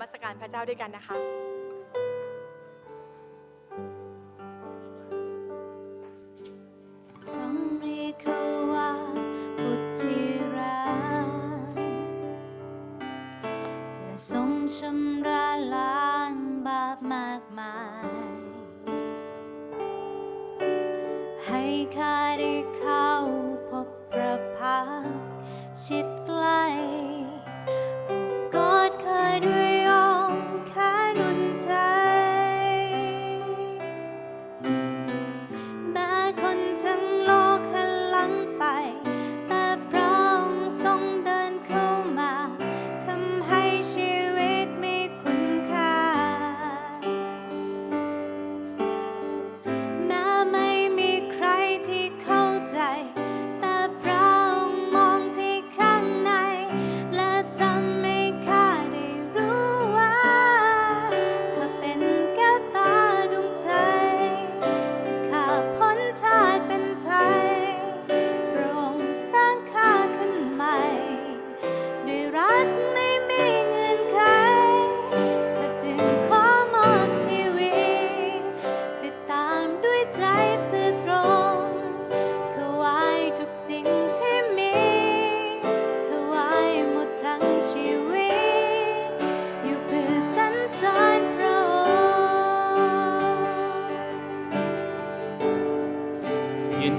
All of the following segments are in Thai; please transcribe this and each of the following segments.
มัสการพระเจ้าด้วยกันนะคะทรรียกเว่าบุตรีรัและทรงชำระล้างบาปมากมาย ให้ข้าได้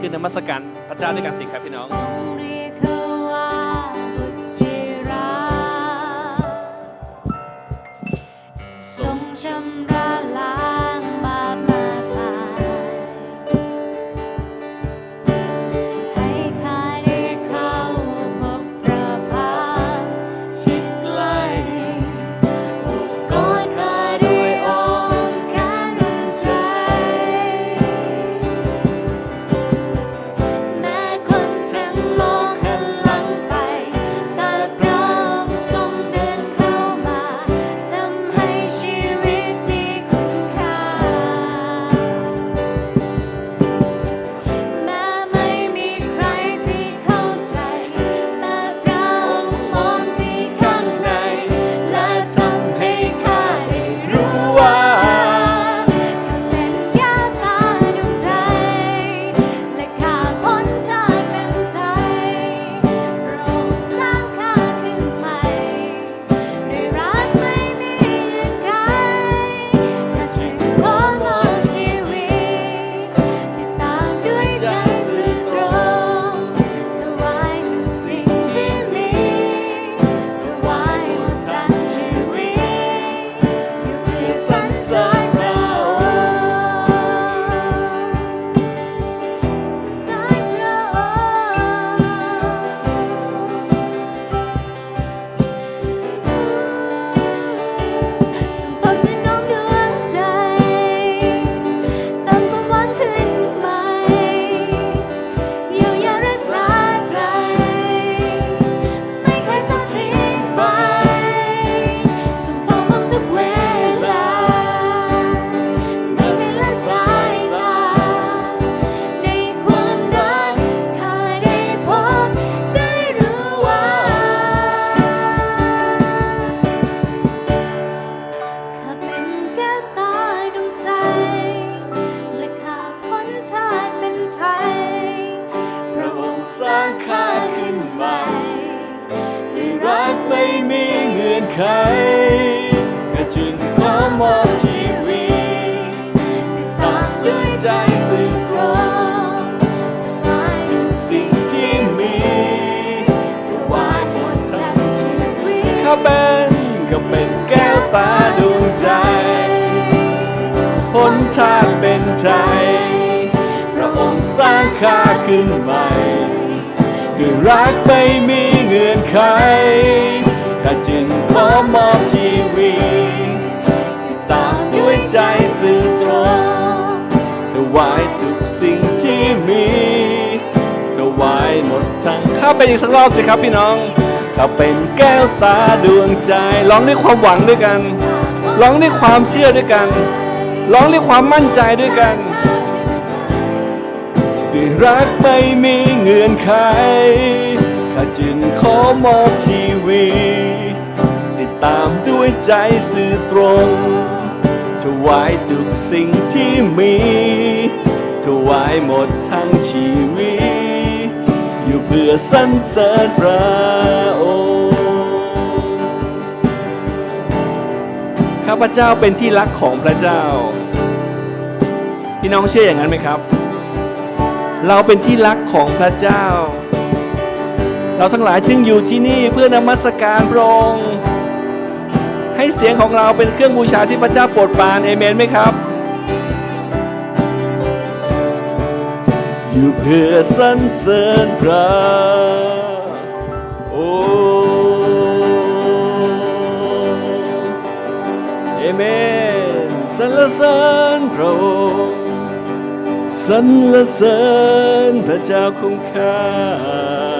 ขึ้นนมัสการพระเจ้าด้วยกันสิครับพี่น้องทรงจำ ค่าขึ้นใหม่ไม่รักไม่มีเงื่อนไขก็จึงขอมอบชีวิตตามด้วยใจสื่อตรงจะไว้ทุกสิ่งที่มีจะวาดมนทั้งชีวิตข้าเป็นก็เป็นแก้วตาดวงใจหนชางเป็นใจ พระองค์สร้างค่าขึ้นใหม่ รักไม่มีเงื่อนไขข้าจึงขอมอบชีวิตตามด้วยใจสื่อตรงถวายทุกสิ่งที่มีถวายหมดทั้งข้าไปอีกสักรอบสิครับพี่น้องข้าเป็นแก้วตาดวงใจร้องด้วยความหวังด้วยกันร้องด้วยความเชื่อด้วยกันร้องด้วยความมั่นใจด้วยกัน ด้วยรักไม่มีเงื่อนไขข้าจึงขอมอบชีวิต ติดตามด้วยใจสื่อตรงถวายทุกสิ่งที่มีถวายหมดทั้งชีวิต อยู่เพื่อสรรเสริญพระองค์ข้าพเจ้าเป็นที่รักของพระเจ้า พี่น้องเชื่ออย่างนั้นไหมครับ เราเป็นที่รักของพระเจ้า เราทั้งหลายจึงอยู่ที่นี่เพื่อนมัสการพระองค์ให้เสียงของเราเป็นเครื่องบูชาที่พระเจ้าโปรดปรานเอเมนไหมครับ อยู่เพื่อสรรเสริญพระโอเอเมนสรรเสริญพระองค์ สรรเสริญพระเจ้าของข้า